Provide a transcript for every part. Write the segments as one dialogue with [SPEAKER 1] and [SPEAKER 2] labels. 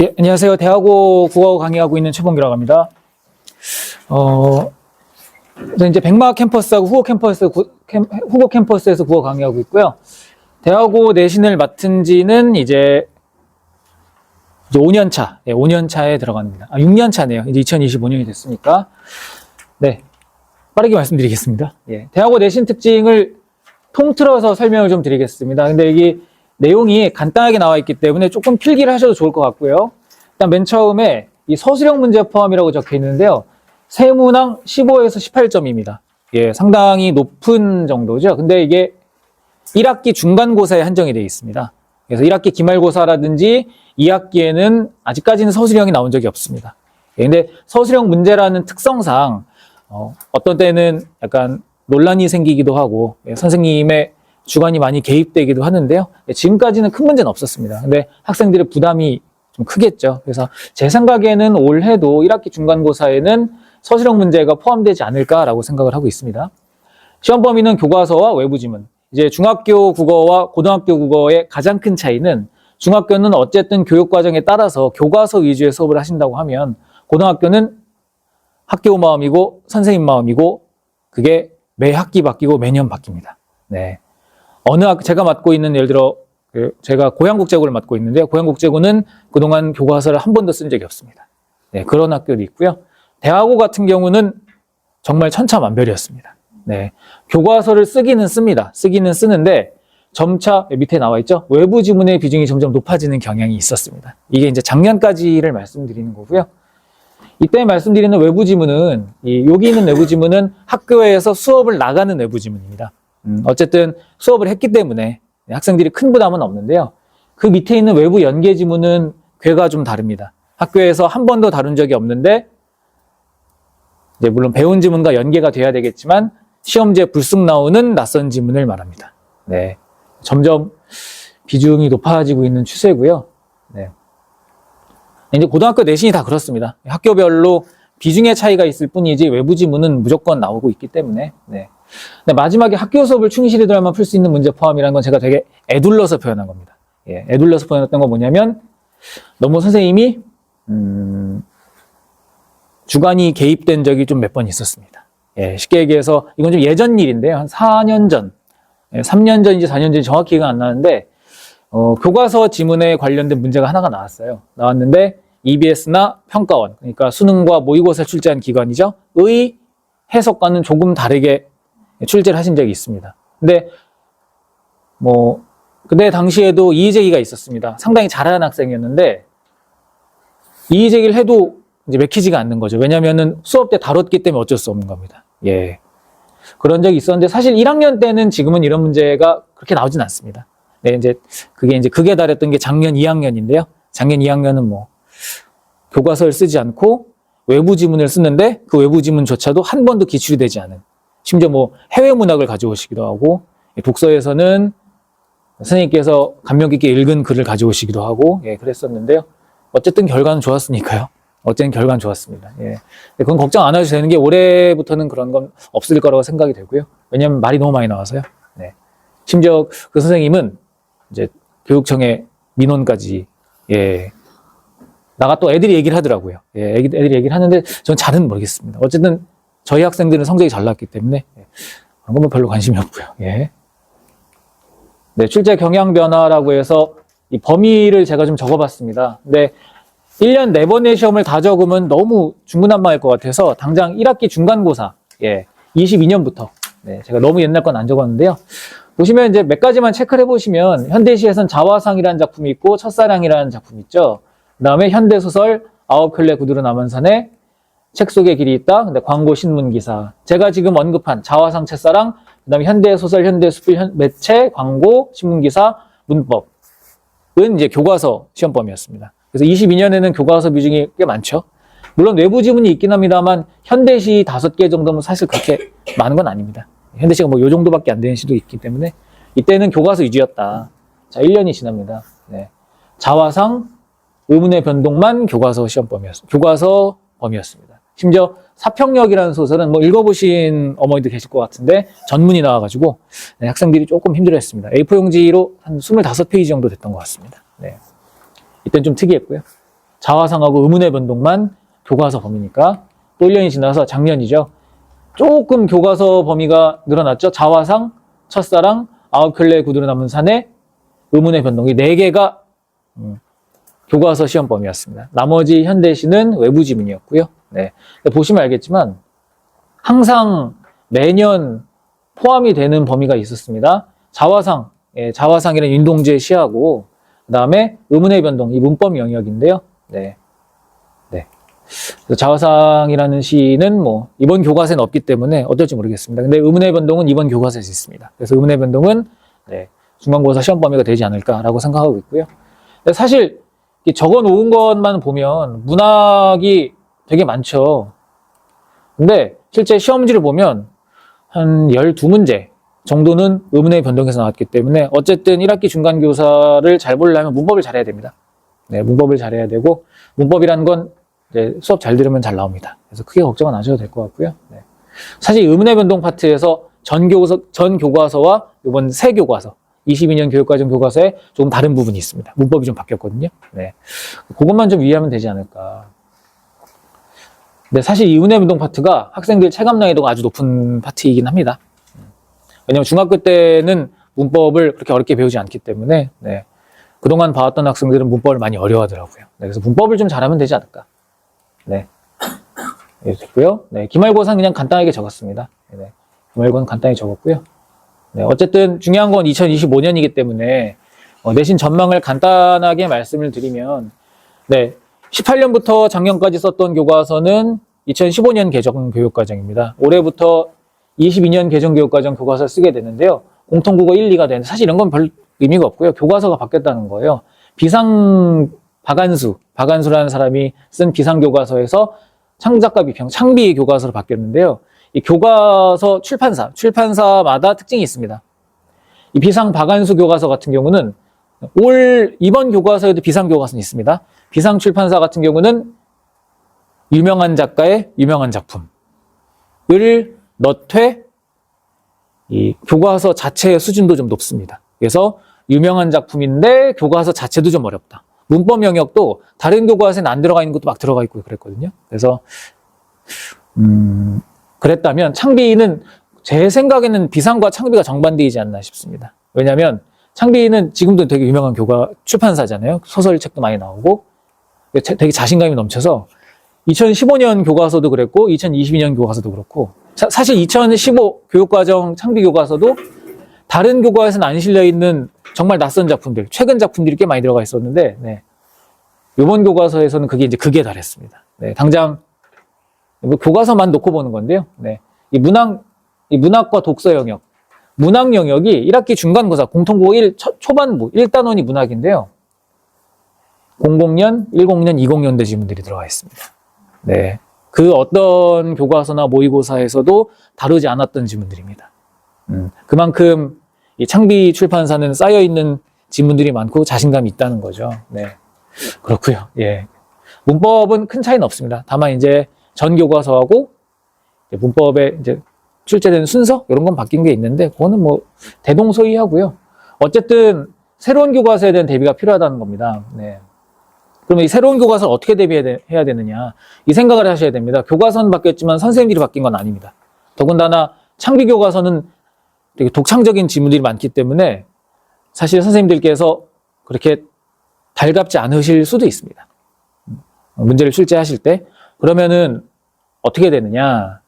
[SPEAKER 1] 예, 안녕하세요. 대학오 국어 강의하고 있는 최봉기라고 합니다. 어, 그래서 이제 백마 캠퍼스하고 후고 캠퍼스, 구- 캠- 후고 캠퍼스에서 국어 강의하고 있고요. 대학오 내신을 맡은 지는 이제, 이제 5년 차, 예, 5년 차에 들어갑니다. 아, 6년 차네요. 이제 2025년이 됐으니까. 네. 빠르게 말씀드리겠습니다. 예. 대학오 내신 특징을 통틀어서 설명을 좀 드리겠습니다. 근데 이게 내용이 간단하게 나와 있기 때문에 조금 필기를 하셔도 좋을 것 같고요. 일단 맨 처음에 이 서술형 문제 포함이라고 적혀 있는데요. 세문항 15에서 18점입니다. 예, 상당히 높은 정도죠. 근데 이게 1학기 중간고사에 한정이 되어 있습니다. 그래서 1학기 기말고사라든지 2학기에는 아직까지는 서술형이 나온 적이 없습니다. 예, 근데 서술형 문제라는 특성상 어, 어떤 때는 약간 논란이 생기기도 하고 예, 선생님의 주관이 많이 개입되기도 하는데요. 예, 지금까지는 큰 문제는 없었습니다. 근데 학생들의 부담이 좀 크겠죠. 그래서 제 생각에는 올해도 1학기 중간고사에는 서술형 문제가 포함되지 않을까라고 생각을 하고 있습니다. 시험 범위는 교과서와 외부 지문. 이제 중학교 국어와 고등학교 국어의 가장 큰 차이는 중학교는 어쨌든 교육 과정에 따라서 교과서 위주의 수업을 하신다고 하면 고등학교는 학교 마음이고 선생님 마음이고 그게 매 학기 바뀌고 매년 바뀝니다. 네. 어느 학 제가 맡고 있는 예를 들어 그 제가 고양국제고를 맡고 있는데요. 고양국제고는 그동안 교과서를 한 번도 쓴 적이 없습니다. 네, 그런 학교도 있고요. 대학고 같은 경우는 정말 천차만별이었습니다. 네. 교과서를 쓰기는 씁니다. 쓰기는 쓰는데 점차 밑에 나와 있죠. 외부 지문의 비중이 점점 높아지는 경향이 있었습니다. 이게 이제 작년까지를 말씀드리는 거고요. 이때 말씀드리는 외부 지문은 이 여기 있는 외부 지문은 학교에서 수업을 나가는 외부 지문입니다. 음, 어쨌든 수업을 했기 때문에 학생들이 큰 부담은 없는데요. 그 밑에 있는 외부 연계 지문은 괴가 좀 다릅니다. 학교에서 한 번도 다룬 적이 없는데 이제 물론 배운 지문과 연계가 돼야 되겠지만 시험지에 불쑥 나오는 낯선 지문을 말합니다. 네. 점점 비중이 높아지고 있는 추세고요. 네. 이제 고등학교 내신이 다 그렇습니다. 학교별로 비중의 차이가 있을 뿐이지 외부 지문은 무조건 나오고 있기 때문에. 네. 마지막에 학교 수업을 충실히 들어야만 풀 수 있는 문제 포함이라는 건 제가 되게 애둘러서 표현한 겁니다. 예, 애둘러서 표현했던 건 뭐냐면 너무 선생님이 음, 주관이 개입된 적이 좀 몇 번 있었습니다. 예, 쉽게 얘기해서 이건 좀 예전 일인데요. 한 4년 전, 예, 3년 전인지 4년 전인지 정확히 기가 안 나는데 어, 교과서 지문에 관련된 문제가 하나가 나왔어요. 나왔는데 EBS나 평가원, 그러니까 수능과 모의고사 출제한 기관이죠. 의 해석과는 조금 다르게 출제를 하신 적이 있습니다. 근데 뭐 그때 당시에도 이의 제기가 있었습니다. 상당히 잘하는 학생이었는데 이의 제기를 해도 이제 맥히지가 않는 거죠. 왜냐면은 수업 때 다뤘기 때문에 어쩔 수 없는 겁니다. 예. 그런 적이 있었는데 사실 1학년 때는 지금은 이런 문제가 그렇게 나오진 않습니다. 네, 이제 그게 이제 극에 달했던 게 작년 2학년인데요. 작년 2학년은 뭐 교과서를 쓰지 않고 외부 지문을 쓰는데 그 외부 지문조차도 한 번도 기출이 되지 않은 심지어 뭐 해외 문학을 가져오시기도 하고 독서에서는 선생님께서 감명 깊게 읽은 글을 가져오시기도 하고 예, 그랬었는데요. 어쨌든 결과는 좋았으니까요. 어쨌든 결과는 좋았습니다. 예. 그건 걱정 안 하셔도 되는 게 올해부터는 그런 건 없을 거라고 생각이 되고요. 왜냐하면 말이 너무 많이 나와서요. 네. 심지어 그 선생님은 이제 교육청의 민원까지 예. 나가 또 애들이 얘기를 하더라고요. 예, 애기- 애들이 얘기를 하는데 전 잘은 모르겠습니다. 어쨌든 저희 학생들은 성적이 잘 나왔기 때문에 예, 그런 건뭐 별로 관심이 없고요. 예. 네, 출제 경향 변화라고 해서 이 범위를 제가 좀 적어봤습니다. 근데 1년 4번의 시험을 다 적으면 너무 중구난방일 것 같아서 당장 1학기 중간고사, 예, 22년부터, 네, 제가 너무 옛날 건 안 적었는데요. 보시면 이제 몇 가지만 체크를 해보시면 현대시에선 자화상이라는 작품이 있고 첫사랑이라는 작품이 있죠. 그 다음에 현대소설 아홉 켤레 구두로 남한산에 책 속에 길이 있다. 근데 광고 신문 기사. 제가 지금 언급한 자화상 첫사랑, 그 다음에 현대소설, 현대수필, 현- 매체, 광고, 신문 기사, 문법은 이제 교과서 시험 범위였습니다. 그래서 22년에는 교과서 비중이 꽤 많죠. 물론 외부 지문이 있긴 합니다만 현대시 다섯 개 정도면 사실 그렇게 많은 건 아닙니다. 현대시가 뭐 요 정도밖에 안 되는 시도 있기 때문에 이때는 교과서 위주였다. 자, 1년이 지납니다. 네. 자화상, 의문의 변동만 교과서 시험 범위였습니다. 교과서 범위였습니다. 심지어 사평역이라는 소설은 뭐 읽어보신 어머니도 계실 것 같은데 전문이 나와가지고 네, 학생들이 조금 힘들어했습니다. A4 용지로 한 25페이지 정도 됐던 것 같습니다. 네. 이때는 좀 특이했고요. 자화상하고 의문의 변동만 교과서 범위니까 또 1년이 지나서 작년이죠. 조금 교과서 범위가 늘어났죠. 자화상, 첫사랑, 아홉 켤레 구두로 남은 산에 의문의 변동이 4개가 음, 교과서 시험 범위였습니다. 나머지 현대시는 외부 지문이었고요. 네. 보시면 알겠지만 항상 매년 포함이 되는 범위가 있었습니다. 자화상, 예, 자화상이라는 윤동주의 시하고 그 다음에 의문의 변동, 이 문법 영역인데요. 네. 네. 자화상이라는 시는 뭐 이번 교과서에는 없기 때문에 어떨지 모르겠습니다. 근데 의문의 변동은 이번 교과서에서 있습니다. 그래서 의문의 변동은 네, 중간고사 시험 범위가 되지 않을까라고 생각하고 있고요. 사실 이 적어 놓은 것만 보면 문학이 되게 많죠. 근데 실제 시험지를 보면 한 12문제 정도는 의문의 변동에서 나왔기 때문에 어쨌든 1학기 중간교사를 잘 보려면 문법을 잘해야 됩니다. 네, 문법을 잘해야 되고 문법이라는 건 수업 잘 들으면 잘 나옵니다. 그래서 크게 걱정은 안 하셔도 될 것 같고요. 네. 사실 의문의 변동 파트에서 전 교과서, 전 교과서와 이번 새 교과서 22년 교육과정 교과서에 조금 다른 부분이 있습니다. 문법이 좀 바뀌었거든요. 네. 그것만 좀 유의하면 되지 않을까. 근데 사실 이 의문의 변동 파트가 학생들 체감 난이도가 아주 높은 파트이긴 합니다. 왜냐면 중학교 때는 문법을 그렇게 어렵게 배우지 않기 때문에 네. 그동안 봐왔던 학생들은 문법을 많이 어려워하더라고요. 네, 그래서 문법을 좀 잘하면 되지 않을까. 네. 네, 됐고요. 네, 기말고사는 그냥 간단하게 적었습니다. 네, 기말고는 간단히 적었고요. 네, 어쨌든 중요한 건 2025년이기 때문에 어, 내신 전망을 간단하게 말씀을 드리면 네, 18년부터 작년까지 썼던 교과서는 2015년 개정 교육과정입니다. 올해부터 22년 개정 교육과정 교과서를 쓰게 되는데요. 공통국어 1, 2가 되는데 사실 이런 건 별 의미가 없고요. 교과서가 바뀌었다는 거예요. 비상 박안수, 박안수라는 사람이 쓴 비상 교과서에서 창작과 비평, 창비 교과서로 바뀌었는데요. 이 교과서 출판사, 출판사마다 특징이 있습니다. 이 비상 박안수 교과서 같은 경우는 올 이번 교과서에도 비상 교과서는 있습니다. 비상 출판사 같은 경우는 유명한 작가의 유명한 작품을 넣되 이 교과서 자체의 수준도 좀 높습니다. 그래서 유명한 작품인데 교과서 자체도 좀 어렵다. 문법 영역도 다른 교과서에는 안 들어가 있는 것도 막 들어가 있고 그랬거든요. 그래서 음, 그랬다면 창비는 제 생각에는 비상과 창비가 정반대이지 않나 싶습니다. 왜냐하면 창비는 지금도 되게 유명한 교과 출판사잖아요. 소설책도 많이 나오고 되게 자신감이 넘쳐서 2015년 교과서도 그랬고 2022년 교과서도 그렇고 사, 사실 2015 교육과정 창비 교과서도 다른 교과에서는 안 실려 있는 정말 낯선 작품들, 최근 작품들이 꽤 많이 들어가 있었는데, 네. 이번 교과서에서는 그게 이제 극에 달했습니다. 네. 당장 뭐 교과서만 놓고 보는 건데요. 네. 이 문학, 이 문학과 독서 영역, 문학 영역이 1학기 중간고사 공통국어 1 초, 초반부 1단원이 문학인데요. 00년, 10년, 20년대 지문들이 들어가 있습니다. 네. 그 어떤 교과서나 모의고사에서도 다루지 않았던 지문들입니다. 음, 그만큼 이 창비 출판사는 쌓여 있는 지문들이 많고 자신감이 있다는 거죠. 네. 그렇고요. 예. 문법은 큰 차이는 없습니다. 다만 이제 전 교과서하고 이제 문법의 이제 출제되는 순서 이런 건 바뀐 게 있는데 그거는 뭐 대동소이하고요. 어쨌든 새로운 교과서에 대한 대비가 필요하다는 겁니다. 네. 그러면 이 새로운 교과서를 어떻게 대비해야 되느냐 이 생각을 하셔야 됩니다. 교과서는 바뀌었지만 선생님들이 바뀐 건 아닙니다. 더군다나 창비 교과서는 되게 독창적인 지문들이 많기 때문에 사실 선생님들께서 그렇게 달갑지 않으실 수도 있습니다. 문제를 출제하실 때 그러면은 어떻게 되느냐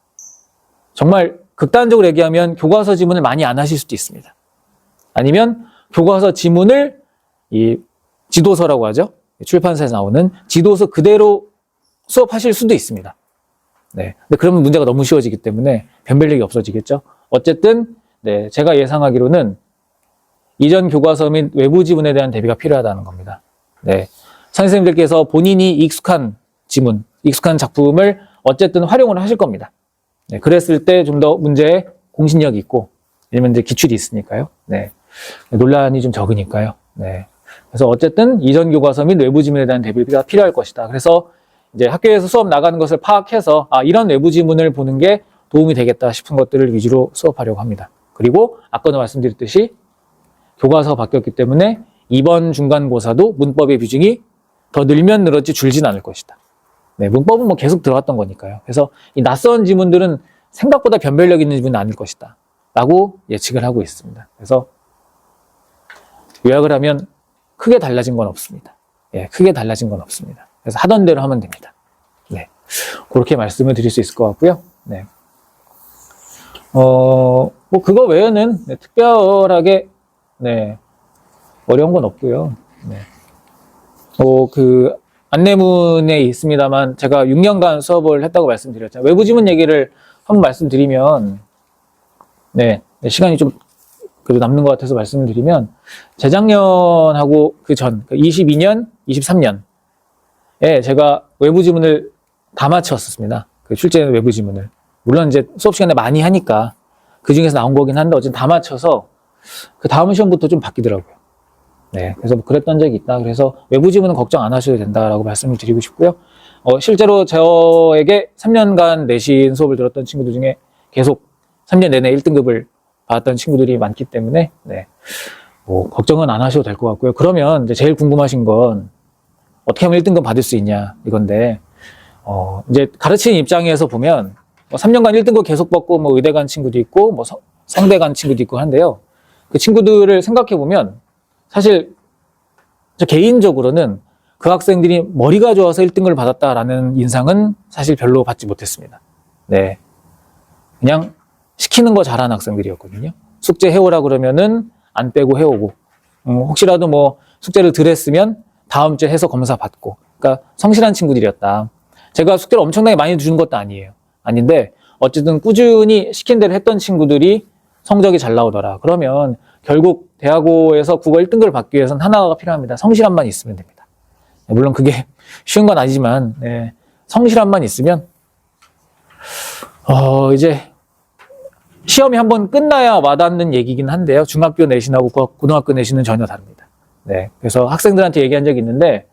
[SPEAKER 1] 정말 극단적으로 얘기하면 교과서 지문을 많이 안 하실 수도 있습니다. 아니면 교과서 지문을 이 지도서라고 하죠. 출판사에서 나오는 지도서 그대로 수업하실 수도 있습니다. 네. 근데 그러면 문제가 너무 쉬워지기 때문에 변별력이 없어지겠죠. 어쨌든 네, 제가 예상하기로는 이전 교과서 및 외부 지문에 대한 대비가 필요하다는 겁니다. 네. 선생님들께서 본인이 익숙한 지문, 익숙한 작품을 어쨌든 활용을 하실 겁니다. 네, 그랬을 때 좀 더 문제에 공신력이 있고, 왜냐면 이제 기출이 있으니까요. 네. 논란이 좀 적으니까요. 네. 그래서 어쨌든 이전 교과서 및 외부 지문에 대한 대비가 필요할 것이다. 그래서 이제 학교에서 수업 나가는 것을 파악해서 아, 이런 외부 지문을 보는 게 도움이 되겠다 싶은 것들을 위주로 수업하려고 합니다. 그리고 아까도 말씀드렸듯이 교과서가 바뀌었기 때문에 이번 중간고사도 문법의 비중이 더 늘면 늘었지 줄진 않을 것이다. 네, 문법은 뭐 계속 들어갔던 거니까요. 그래서 이 낯선 지문들은 생각보다 변별력 있는 지문은 아닐 것이다. 라고 예측을 하고 있습니다. 그래서 요약을 하면 크게 달라진 건 없습니다. 예, 크게 달라진 건 없습니다. 그래서 하던 대로 하면 됩니다. 네. 그렇게 말씀을 드릴 수 있을 것 같고요. 네. 어, 뭐 그거 외에는 네, 특별하게 네, 어려운 건 없고요. 네. 어, 그 안내문에 있습니다만 제가 6년간 수업을 했다고 말씀드렸잖아요. 외부 지문 얘기를 한번 말씀드리면 네, 네, 시간이 좀 그래도 남는 것 같아서 말씀을 드리면 재작년하고 그 전, 22년, 23년에 제가 외부 지문을 다 마쳤었습니다. 그 출제 외부 지문을. 물론 이제 수업 시간에 많이 하니까 그 중에서 나온 거긴 한데 어쨌든 다 맞춰서 그 다음 시험부터 좀 바뀌더라고요. 네, 그래서 뭐 그랬던 적이 있다. 그래서 외부 지문은 걱정 안 하셔도 된다라고 말씀을 드리고 싶고요. 어, 실제로 저에게 3년간 내신 수업을 들었던 친구들 중에 계속 3년 내내 1등급을 받았던 친구들이 많기 때문에 네, 뭐 걱정은 안 하셔도 될 것 같고요. 그러면 이제 제일 궁금하신 건 어떻게 하면 1등급 받을 수 있냐 이건데 어, 이제 가르치는 입장에서 보면 뭐 3년간 1등급 계속 받고 뭐 의대 간 친구도 있고 뭐 성- 성대 간 친구도 있고 한데요. 그 친구들을 생각해 보면 사실 저 개인적으로는 그 학생들이 머리가 좋아서 1등을 받았다라는 인상은 사실 별로 받지 못했습니다. 네. 그냥 시키는 거 잘하는 학생들이었거든요. 숙제 해오라 그러면은 안 빼고 해오고, 음, 혹시라도 뭐 숙제를 덜 했으면 다음 주에 해서 검사 받고, 그러니까 성실한 친구들이었다. 제가 숙제를 엄청나게 많이 주는 것도 아니에요. 아닌데, 어쨌든 꾸준히 시킨 대로 했던 친구들이 성적이 잘 나오더라. 그러면 결국 대학고에서 국어 1등급을 받기 위해서는 하나가 필요합니다. 성실함만 있으면 됩니다. 네, 물론 그게 쉬운 건 아니지만, 네, 성실함만 있으면, 어, 이제 시험이 한번 끝나야 와닿는 얘기긴 한데요. 중학교 내신하고 고- 고등학교 내신은 전혀 다릅니다. 네. 그래서 학생들한테 얘기한 적이 있는데,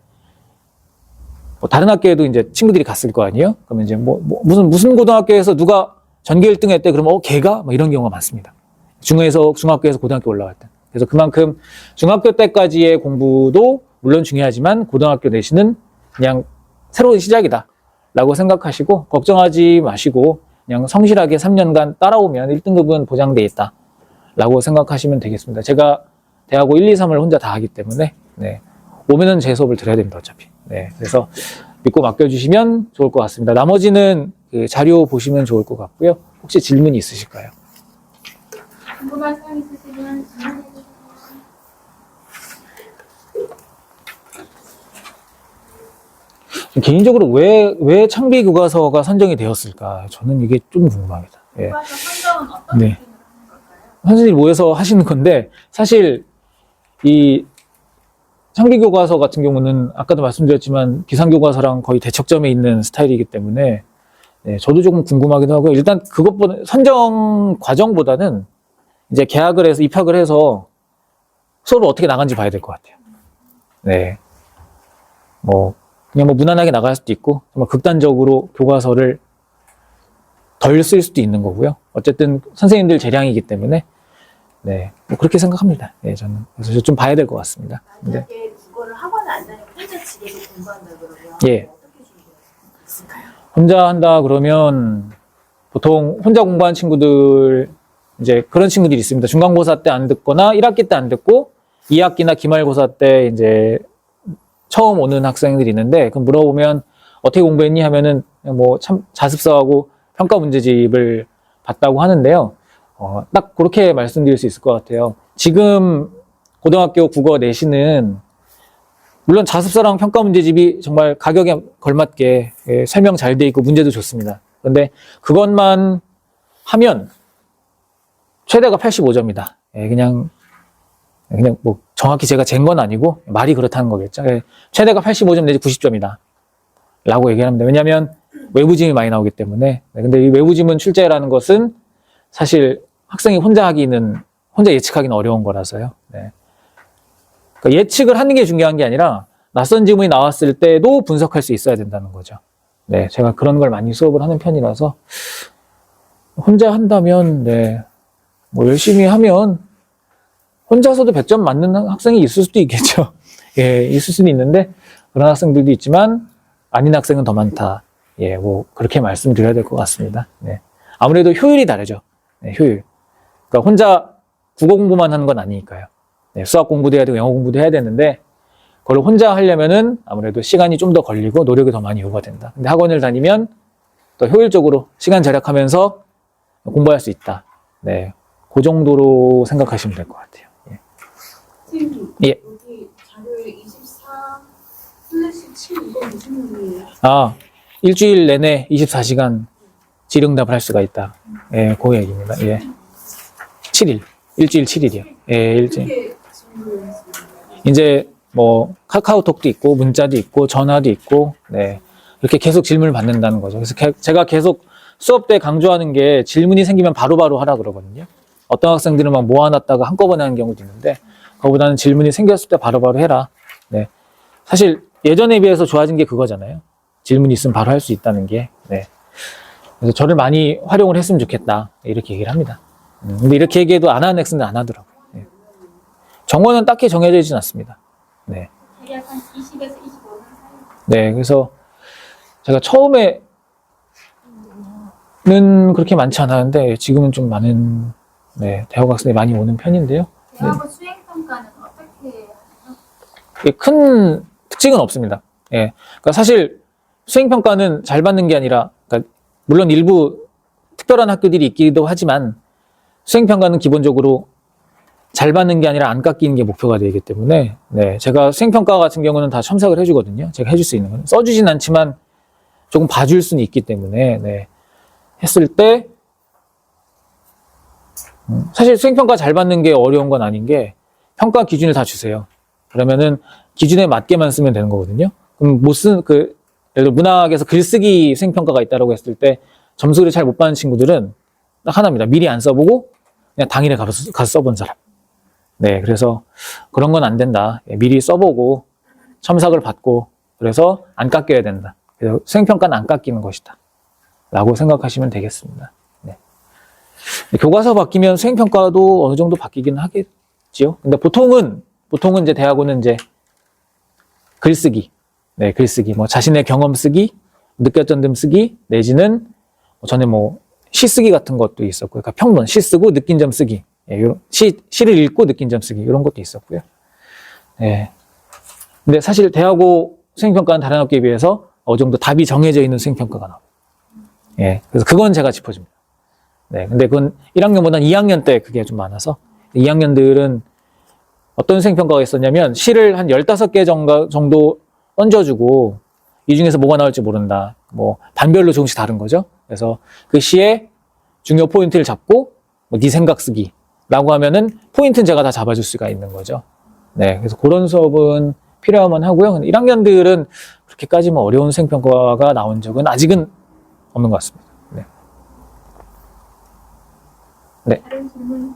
[SPEAKER 1] 뭐 다른 학교에도 이제 친구들이 갔을 거 아니에요? 그러면 이제 뭐, 뭐 무슨, 무슨 고등학교에서 누가 전교 1등 했대? 그러면 어, 걔가? 뭐 이런 경우가 많습니다. 중에서, 중학교에서 고등학교 올라갈 때. 그래서 그만큼 중학교 때까지의 공부도 물론 중요하지만 고등학교 내신은 그냥 새로운 시작이다. 라고 생각하시고, 걱정하지 마시고, 그냥 성실하게 3년간 따라오면 1등급은 보장돼 있다. 라고 생각하시면 되겠습니다. 제가 대학고 1, 2, 3을 혼자 다 하기 때문에, 네. 오면은 제 수업을 들어야 됩니다, 어차피. 네. 그래서 믿고 맡겨주시면 좋을 것 같습니다. 나머지는 그 자료 보시면 좋을 것 같고요. 혹시 질문이 있으실까요?
[SPEAKER 2] 궁금한 사항 있으시면 질문해 주세요.
[SPEAKER 1] 개인적으로 왜, 왜 창비 교과서가 선정이 되었을까? 저는 이게 좀 궁금합니다. 예.
[SPEAKER 2] 교과서 선정은 어떤
[SPEAKER 1] 네. 선생님이 모여서 하시는 건데 사실 이 창비 교과서 같은 경우는 아까도 말씀드렸지만 기상 교과서랑 거의 대척점에 있는 스타일이기 때문에 네, 저도 조금 궁금하기도 하고 일단 그것보다 선정 과정보다는 이제 계약을 해서 입학을 해서 수업을 어떻게 나간지 봐야 될 것 같아요. 네. 뭐 그냥 뭐 무난하게 나갈 수도 있고 정말 극단적으로 교과서를 덜 쓸 수도 있는 거고요. 어쨌든 선생님들 재량이기 때문에 네, 뭐 그렇게 생각합니다. 네, 저는 그래서 좀 봐야 될 것 같습니다. 네.
[SPEAKER 3] 만약에 국어를 학원을 안 다니고 혼자 집에서 공부한다 그러면
[SPEAKER 1] 예.
[SPEAKER 3] 어떻게 준비할 수 있을까요?
[SPEAKER 1] 혼자 한다 그러면 보통 혼자 공부한 친구들 이제 그런 친구들이 있습니다. 중간고사 때 안 듣거나 1학기 때 안 듣고 2학기나 기말고사 때 이제 처음 오는 학생들이 있는데 그럼 물어보면 어떻게 공부했니 하면은 뭐 참 자습서하고 평가 문제집을 봤다고 하는데요. 어, 딱 그렇게 말씀드릴 수 있을 것 같아요. 지금 고등학교 국어 내신은 물론 자습서랑 평가 문제집이 정말 가격에 걸맞게 예, 설명 잘 돼 있고 문제도 좋습니다. 그런데 그것만 하면 최대가 85점이다. 예, 그냥 그냥 뭐 정확히 제가 잰 건 아니고 말이 그렇다는 거겠죠. 예, 최대가 85점 내지 90점이다. 라고 얘기합니다. 왜냐하면 외부짐이 많이 나오기 때문에. 네, 근데 이 외부짐은 출제라는 것은 사실 학생이 혼자 하기는 혼자 예측하기는 어려운 거라서요. 네. 그러니까 예측을 하는 게 중요한 게 아니라 낯선 지문이 나왔을 때도 분석할 수 있어야 된다는 거죠. 네, 제가 그런 걸 많이 수업을 하는 편이라서 혼자 한다면 네, 뭐 열심히 하면 혼자서도 100점 맞는 학생이 있을 수도 있겠죠. 예, 있을 수는 있는데 그런 학생들도 있지만 아닌 학생은 더 많다. 예, 뭐 그렇게 말씀드려야 될 것 같습니다. 네. 아무래도 효율이 다르죠. 네, 효율. 그러니까 혼자 국어 공부만 하는 건 아니니까요. 네, 수학 공부도 해야 되고 영어 공부도 해야 되는데 그걸 혼자 하려면은 아무래도 시간이 좀 더 걸리고 노력이 더 많이 요구된다. 근데 학원을 다니면 더 효율적으로 시간 절약하면서 공부할 수 있다. 네, 그 정도로 생각하시면 될 것 같아요. 예.
[SPEAKER 4] 선생님,
[SPEAKER 1] 예.
[SPEAKER 4] 여기 자료에 24 슬래시 7 이건 무슨 의미예요?
[SPEAKER 1] 아, 일주일 내내 24시간 질응답을 할 수가 있다. 예, 그 얘기입니다. 예. 7일. 일주일 7일이요. 예, 일주일. 이제 뭐 카카오톡도 있고 문자도 있고 전화도 있고 네 이렇게 계속 질문을 받는다는 거죠. 그래서 게- 제가 계속 수업 때 강조하는 게 질문이 생기면 바로바로 하라 그러거든요. 어떤 학생들은 막 모아놨다가 한꺼번에 하는 경우도 있는데 그거보다는 질문이 생겼을 때 바로 바로 해라. 네 사실 예전에 비해서 좋아진 게 그거잖아요. 질문이 있으면 바로 할 수 있다는 게 네. 그래서 저를 많이 활용을 했으면 좋겠다 이렇게 얘기를 합니다. 음, 근데 이렇게 얘기해도 안 하는 학생들 안 하더라고요. 예. 정원은 딱히 정해져 있진 않습니다. 네.
[SPEAKER 2] 대략 한 20에서 25년 사이.
[SPEAKER 1] 네, 그래서 제가 처음에는 그렇게 많지 않았는데 지금은 좀 많은 네, 대학 학생들이 많이 오는 편인데요.
[SPEAKER 2] 대학원 수행 어떻게
[SPEAKER 1] 큰 특징은 없습니다. 예. 그러니까 사실 수행 평가는 잘 받는 게 아니라 그러니까 물론 일부 특별한 학교들이 있기도 하지만 수행 평가는 기본적으로 잘 받는 게 아니라 안 깎이는 게 목표가 되기 때문에 네, 제가 수행 평가 같은 경우는 다 첨삭을 해주거든요. 제가 해줄 수 있는 건 써주진 않지만 조금 봐줄 수는 있기 때문에 네, 했을 때 음, 사실 수행 평가 잘 받는 게 어려운 건 아닌 게 평가 기준을 다 주세요. 그러면은 기준에 맞게만 쓰면 되는 거거든요. 그럼 못 쓴, 그, 예를 들어 문학에서 글쓰기 수행평가가 있다라고 했을 때 점수를 잘 못 받는 친구들은 딱 하나입니다. 미리 안 써보고 그냥 당일에 가서, 가서 써본 사람. 네, 그래서 그런 건 안 된다. 예, 미리 써보고 첨삭을 받고 그래서 안 깎여야 된다. 그래서 수행평가는 안 깎이는 것이다. 라고 생각하시면 되겠습니다. 네. 교과서 바뀌면 수행평가도 어느 정도 바뀌기는 하겠 지요. 근데 보통은 보통은 이제 대학원은 이제 글쓰기, 네 글쓰기, 뭐 자신의 경험 쓰기, 느꼈던 점 쓰기, 내지는 뭐 전에 뭐 시 쓰기 같은 것도 있었고요. 그러니까 평론, 시 쓰고 느낀 점 쓰기, 예, 요런 시 시를 읽고 느낀 점 쓰기 이런 것도 있었고요. 예. 근데 사실 대학고 수행평가는 다른 학교에 비해서 어느 정도 답이 정해져 있는 수행평가가 나와요. 예, 그래서 그건 제가 짚어줍니다. 네, 근데 그건 1학년보다는 2학년 때 그게 좀 많아서 2학년들은 어떤 수행평가가 있었냐면 시를 한 15개 정도, 얹어주고 이 중에서 뭐가 나올지 모른다. 뭐 반별로 조금씩 다른 거죠. 그래서 그 시의 중요 포인트를 잡고 뭐 네 생각 쓰기라고 하면은 포인트는 제가 다 잡아줄 수가 있는 거죠. 네, 그래서 그런 수업은 필요하면 하고요. 근데 1학년들은 그렇게까지 뭐 어려운 수행평가가 나온 적은 아직은 없는 것 같습니다. 네.
[SPEAKER 2] 질문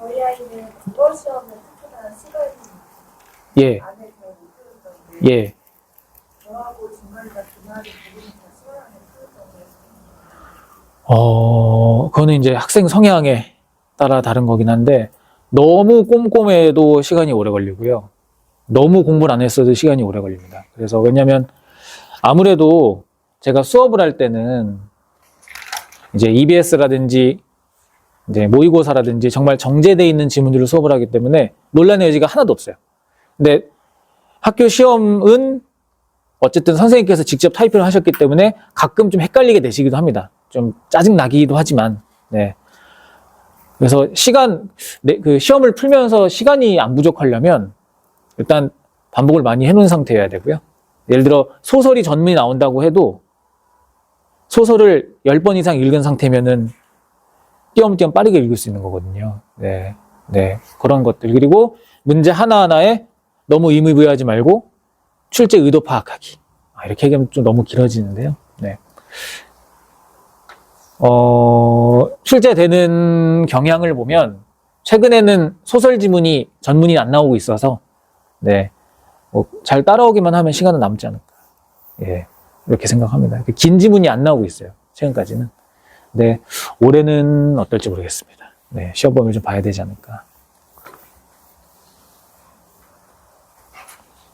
[SPEAKER 3] 저희 아이는 국어 시험을 특히나 시간
[SPEAKER 1] 예,
[SPEAKER 3] 안에 잘못
[SPEAKER 1] 예.
[SPEAKER 3] 저하고 중간이나 주말이 부분이 다 시간 안에 풀었다고
[SPEAKER 1] 어, 그거는 이제 학생 성향에 따라 다른 거긴 한데, 너무 꼼꼼해도 시간이 오래 걸리고요. 너무 공부를 안 했어도 시간이 오래 걸립니다. 그래서 왜냐면 아무래도 제가 수업을 할 때는 이제 EBS라든지 이제 모의고사라든지 정말 정제돼 있는 지문들을 수업을 하기 때문에 논란의 여지가 하나도 없어요. 근데 학교 시험은 어쨌든 선생님께서 직접 타이핑을 하셨기 때문에 가끔 좀 헷갈리게 되시기도 합니다. 좀 짜증 나기도 하지만, 네. 그래서 시간, 네, 그 시험을 풀면서 시간이 안 부족하려면 일단 반복을 많이 해놓은 상태여야 되고요. 예를 들어 소설이 전문이 나온다고 해도 소설을 10번 이상 읽은 상태면은 띄엄띄엄 빠르게 읽을 수 있는 거거든요. 네. 네. 그런 것들. 그리고 문제 하나하나에 너무 의미부여하지 말고 출제 의도 파악하기. 아, 이렇게 얘기하면 좀 너무 길어지는데요. 네. 어, 출제되는 경향을 보면 최근에는 소설 지문이 전문이 안 나오고 있어서 네. 뭐 잘 따라오기만 하면 시간은 남지 않을까. 예. 이렇게 생각합니다. 긴 지문이 안 나오고 있어요. 최근까지는. 네. 올해는 어떨지 모르겠습니다. 네. 시험 범위를 좀 봐야 되지 않을까.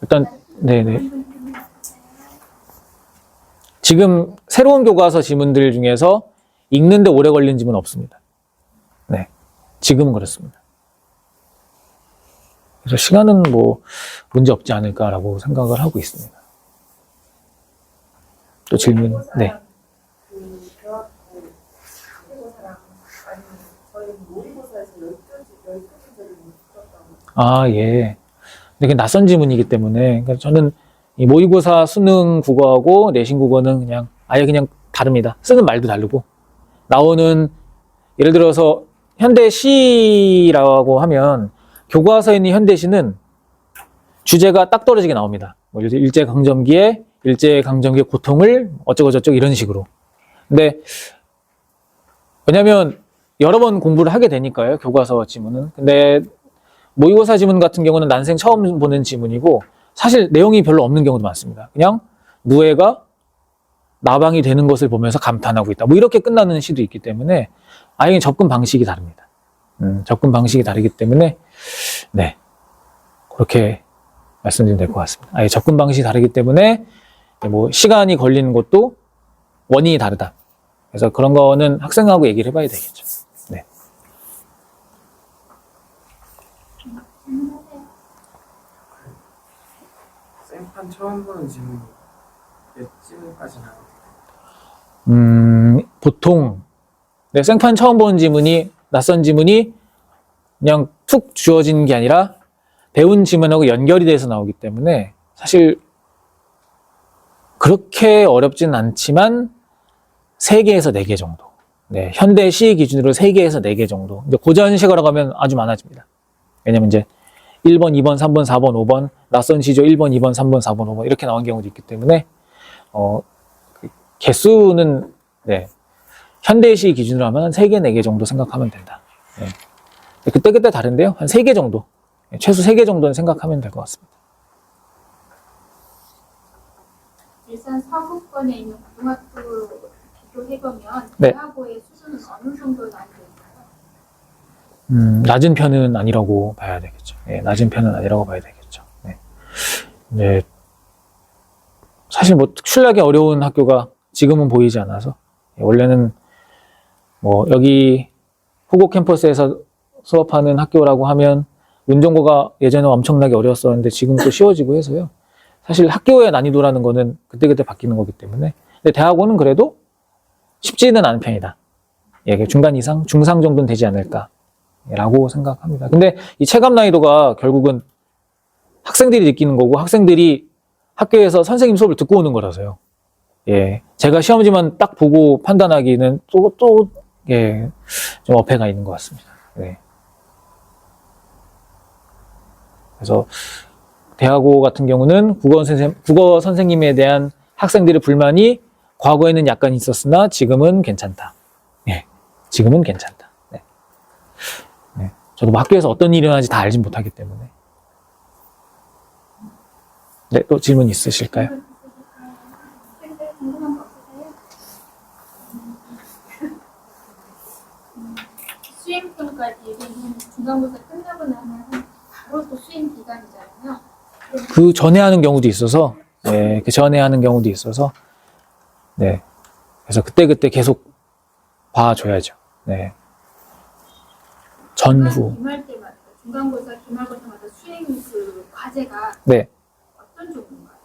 [SPEAKER 1] 일단 네네. 지금 새로운 교과서 지문들 중에서 읽는데 오래 걸린 지문 없습니다. 네. 지금은 그렇습니다. 그래서 시간은 뭐 문제 없지 않을까라고 생각을 하고 있습니다. 또 질문, 네.
[SPEAKER 3] 그 대학교 모의고사랑 아니 저희 모의고사에서 12개 12문제를 못 풀었다고
[SPEAKER 1] 아, 예. 근데 그게 낯선 지문이기 때문에, 그러니까 저는 이 모의고사 수능 국어하고 내신 국어는 그냥 아예 그냥 다릅니다. 쓰는 말도 다르고, 나오는, 예를 들어서 현대시라고 하면, 교과서에 있는 현대시는 주제가 딱 떨어지게 나옵니다. 뭐 일제강점기에, 일제강점기의 고통을 어쩌고저쩌고 이런 식으로. 근데, 왜냐면 여러 번 공부를 하게 되니까요, 교과서 지문은. 근데 모의고사 지문 같은 경우는 난생 처음 보는 지문이고 사실 내용이 별로 없는 경우도 많습니다. 그냥 누에가 나방이 되는 것을 보면서 감탄하고 있다. 뭐 이렇게 끝나는 시도 있기 때문에 아예 접근 방식이 다릅니다. 음, 접근 방식이 다르기 때문에 네 그렇게 말씀드리면 될 것 같습니다. 아예 접근 방식이 다르기 때문에 뭐 시간이 걸리는 것도 원인이 다르다. 그래서 그런 거는 학생하고 얘기를 해봐야 되겠죠. 네.
[SPEAKER 5] 생판 처음 보는 질문이 몇 질문까지 나와요?
[SPEAKER 1] 음, 보통, 네, 생판 처음 보는 지문이, 낯선 지문이 그냥 툭 주어진 게 아니라 배운 지문하고 연결이 돼서 나오기 때문에 사실 그렇게 어렵진 않지만 3개에서 4개 정도. 네, 현대 시 기준으로 3개에서 4개 정도. 이제 고전식으로 가면 아주 많아집니다. 왜냐면 이제 1번, 2번, 3번, 4번, 5번, 낯선 시조 1번, 2번, 3번, 4번, 5번 이렇게 나온 경우도 있기 때문에 어, 그 개수는 네, 현대시 기준으로 하면 한 3개, 4개 정도 생각하면 된다. 네. 그때그때 다른데요. 한 3개 정도. 네, 최소 3개 정도는 생각하면 될 것 같습니다.
[SPEAKER 2] 일산 서구권에 있는 고등학교 비교해보면
[SPEAKER 1] 네.
[SPEAKER 2] 대학고의 수준은 어느 정도 나뉘어 있나요?
[SPEAKER 1] 음, 낮은 편은 아니라고 봐야 되겠죠. 예, 낮은 편은 아니라고 봐야 되겠죠. 네. 네. 사실 뭐 특출나게 어려운 학교가 지금은 보이지 않아서 예, 원래는 뭐 여기 후곡 캠퍼스에서 수업하는 학교라고 하면 운정고가 예전에 엄청나게 어려웠었는데 지금 또 쉬워지고 해서요. 사실 학교의 난이도라는 거는 그때그때 바뀌는 거기 때문에 근데 대학원은 그래도 쉽지는 않은 편이다. 예, 중간 이상, 중상 정도는 되지 않을까. 라고 생각합니다. 근데 이 체감 난이도가 결국은 학생들이 느끼는 거고 학생들이 학교에서 선생님 수업을 듣고 오는 거라서요. 예. 제가 시험지만 딱 보고 판단하기는 또, 또, 예, 좀 어폐가 있는 것 같습니다. 네. 그래서 대학고 같은 경우는 국어 선생님에 대한 학생들의 불만이 과거에는 약간 있었으나 지금은 괜찮다. 예. 지금은 괜찮다. 네. 네. 저도 뭐 학교에서 어떤 일이 일어나는지 다 알진 못하기 때문에. 네, 또 질문 있으실까요?
[SPEAKER 2] 학생들 궁금한 거 없으세요? 음, 수행평가지 중간고사 끝나고 나면 바로 또 수행 기간이잖아요.
[SPEAKER 1] 그 전에 하는 경우도 있어서, 네, 그 전에 하는 경우도 있어서, 네. 그래서 그때그때 계속 봐줘야죠. 네. 전후.
[SPEAKER 2] 기말 때마다 중간고사 기말고사마다 수행 그 과제가
[SPEAKER 1] 네.
[SPEAKER 2] 어떤 종류인가요?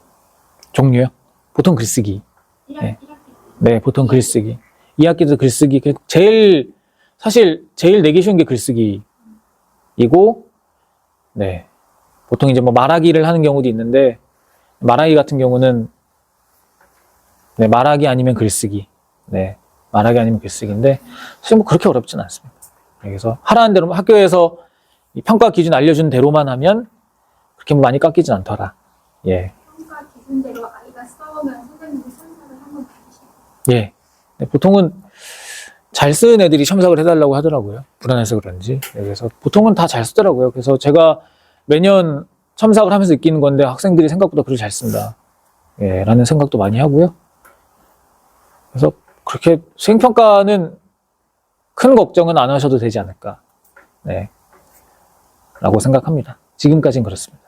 [SPEAKER 1] 종류요? 보통 글쓰기.
[SPEAKER 2] 1학,
[SPEAKER 1] 네.
[SPEAKER 2] 1학기 때.
[SPEAKER 1] 네, 보통 글쓰기. 이 학기도 글쓰기. 그 제일, 사실, 제일 내기 쉬운 게 글쓰기이고, 네. 보통 이제 뭐 말하기를 하는 경우도 있는데, 말하기 같은 경우는, 네, 말하기 아니면 글쓰기. 네. 말하기 아니면 글쓰기인데, 사실 뭐 그렇게 어렵진 않습니다. 네, 그래서 하라는 대로, 학교에서 이 평가 기준 알려준 대로만 하면, 그렇게 뭐 많이 깎이진 않더라. 예.
[SPEAKER 2] 평가 기준대로 아이가 싸우면 선생님이 선사를 한번 받으시고
[SPEAKER 1] 예. 네, 보통은 잘 쓰는 애들이 첨삭을 해달라고 하더라고요. 불안해서 그런지. 네, 그래서 보통은 다 잘 쓰더라고요. 그래서 제가 매년 첨삭을 하면서 느끼는 건데 학생들이 생각보다 글을 잘 쓴다. 예, 라는 생각도 많이 하고요. 그래서 그렇게 수행평가는 큰 걱정은 안 하셔도 되지 않을까. 네. 라고 생각합니다. 지금까지는 그렇습니다.